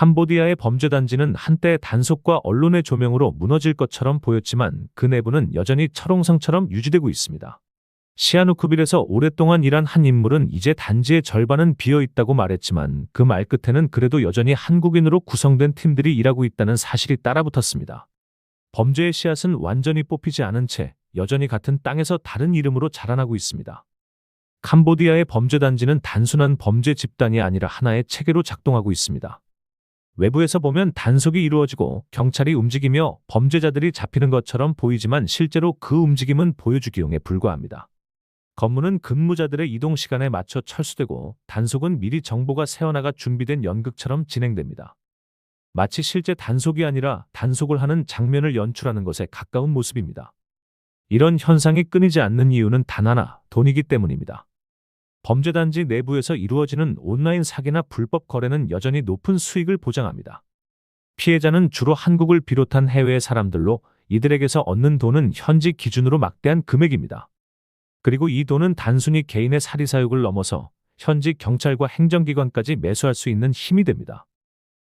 캄보디아의 범죄 단지는 한때 단속과 언론의 조명으로 무너질 것처럼 보였지만 그 내부는 여전히 철옹성처럼 유지되고 있습니다. 시아누쿠빌에서 오랫동안 일한 한 인물은 이제 단지의 절반은 비어 있다고 말했지만 그 말끝에는 그래도 여전히 한국인으로 구성된 팀들이 일하고 있다는 사실이 따라붙었습니다. 범죄의 씨앗은 완전히 뽑히지 않은 채 여전히 같은 땅에서 다른 이름으로 자라나고 있습니다. 캄보디아의 범죄 단지는 단순한 범죄 집단이 아니라 하나의 체계로 작동하고 있습니다. 외부에서 보면 단속이 이루어지고 경찰이 움직이며 범죄자들이 잡히는 것처럼 보이지만 실제로 그 움직임은 보여주기용에 불과합니다. 검문은 근무자들의 이동 시간에 맞춰 철수되고 단속은 미리 정보가 새어나가 준비된 연극처럼 진행됩니다. 마치 실제 단속이 아니라 단속을 하는 장면을 연출하는 것에 가까운 모습입니다. 이런 현상이 끊이지 않는 이유는 단 하나, 돈이기 때문입니다. 범죄단지 내부에서 이루어지는 온라인 사기나 불법 거래는 여전히 높은 수익을 보장합니다. 피해자는 주로 한국을 비롯한 해외의 사람들로 이들에게서 얻는 돈은 현지 기준으로 막대한 금액입니다. 그리고 이 돈은 단순히 개인의 사리사욕을 넘어서 현지 경찰과 행정기관까지 매수할 수 있는 힘이 됩니다.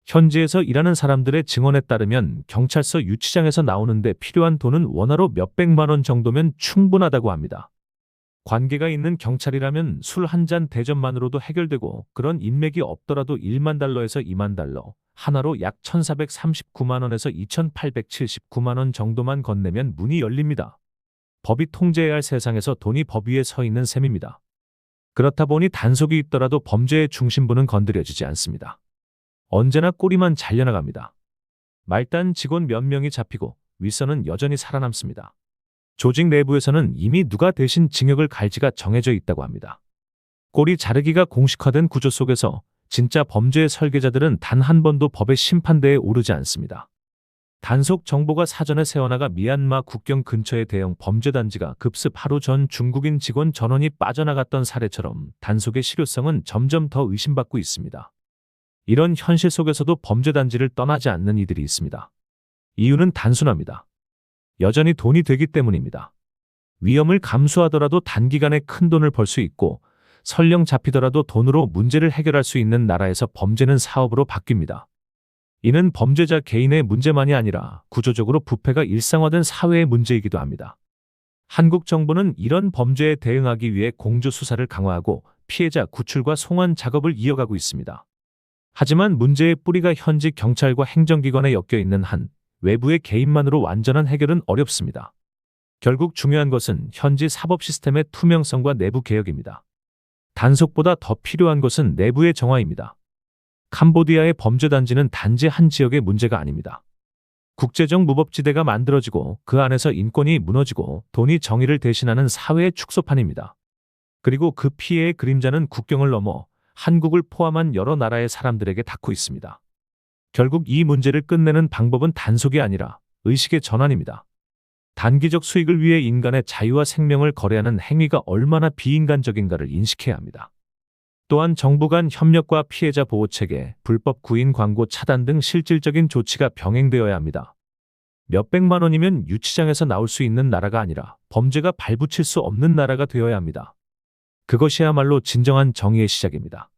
현지에서 일하는 사람들의 증언에 따르면 경찰서 유치장에서 나오는데 필요한 돈은 원화로 몇백만 원 정도면 충분하다고 합니다. 관계가 있는 경찰이라면 술 한 잔 대접만으로도 해결되고 그런 인맥이 없더라도 1만 달러에서 2만 달러, 하나로 약 1,439만 원에서 2,879만 원 정도만 건네면 문이 열립니다. 법이 통제해야 할 세상에서 돈이 법 위에 서 있는 셈입니다. 그렇다 보니 단속이 있더라도 범죄의 중심부는 건드려지지 않습니다. 언제나 꼬리만 잘려나갑니다. 말단 직원 몇 명이 잡히고 윗선은 여전히 살아남습니다. 조직 내부에서는 이미 누가 대신 징역을 갈지가 정해져 있다고 합니다. 꼬리 자르기가 공식화된 구조 속에서 진짜 범죄의 설계자들은 단 한 번도 법의 심판대에 오르지 않습니다. 단속 정보가 사전에 세워나가 미얀마 국경 근처의 대형 범죄 단지가 급습 하루 전 중국인 직원 전원이 빠져나갔던 사례처럼 단속의 실효성은 점점 더 의심받고 있습니다. 이런 현실 속에서도 범죄 단지를 떠나지 않는 이들이 있습니다. 이유는 단순합니다. 여전히 돈이 되기 때문입니다. 위험을 감수하더라도 단기간에 큰 돈을 벌 수 있고 설령 잡히더라도 돈으로 문제를 해결할 수 있는 나라에서 범죄는 사업으로 바뀝니다. 이는 범죄자 개인의 문제만이 아니라 구조적으로 부패가 일상화된 사회의 문제이기도 합니다. 한국 정부는 이런 범죄에 대응하기 위해 공조 수사를 강화하고 피해자 구출과 송환 작업을 이어가고 있습니다. 하지만 문제의 뿌리가 현지 경찰과 행정기관에 엮여 있는 한 외부의 개인만으로 완전한 해결은 어렵습니다. 결국 중요한 것은 현지 사법 시스템의 투명성과 내부 개혁입니다. 단속보다 더 필요한 것은 내부의 정화입니다. 캄보디아의 범죄 단지는 단지 한 지역의 문제가 아닙니다. 국제적 무법지대가 만들어지고 그 안에서 인권이 무너지고 돈이 정의를 대신하는 사회의 축소판입니다. 그리고 그 피해의 그림자는 국경을 넘어 한국을 포함한 여러 나라의 사람들에게 닿고 있습니다. 결국 이 문제를 끝내는 방법은 단속이 아니라 의식의 전환입니다. 단기적 수익을 위해 인간의 자유와 생명을 거래하는 행위가 얼마나 비인간적인가를 인식해야 합니다. 또한 정부 간 협력과 피해자 보호 체계, 불법 구인 광고 차단 등 실질적인 조치가 병행되어야 합니다. 몇백만 원이면 유치장에서 나올 수 있는 나라가 아니라 범죄가 발붙일 수 없는 나라가 되어야 합니다. 그것이야말로 진정한 정의의 시작입니다.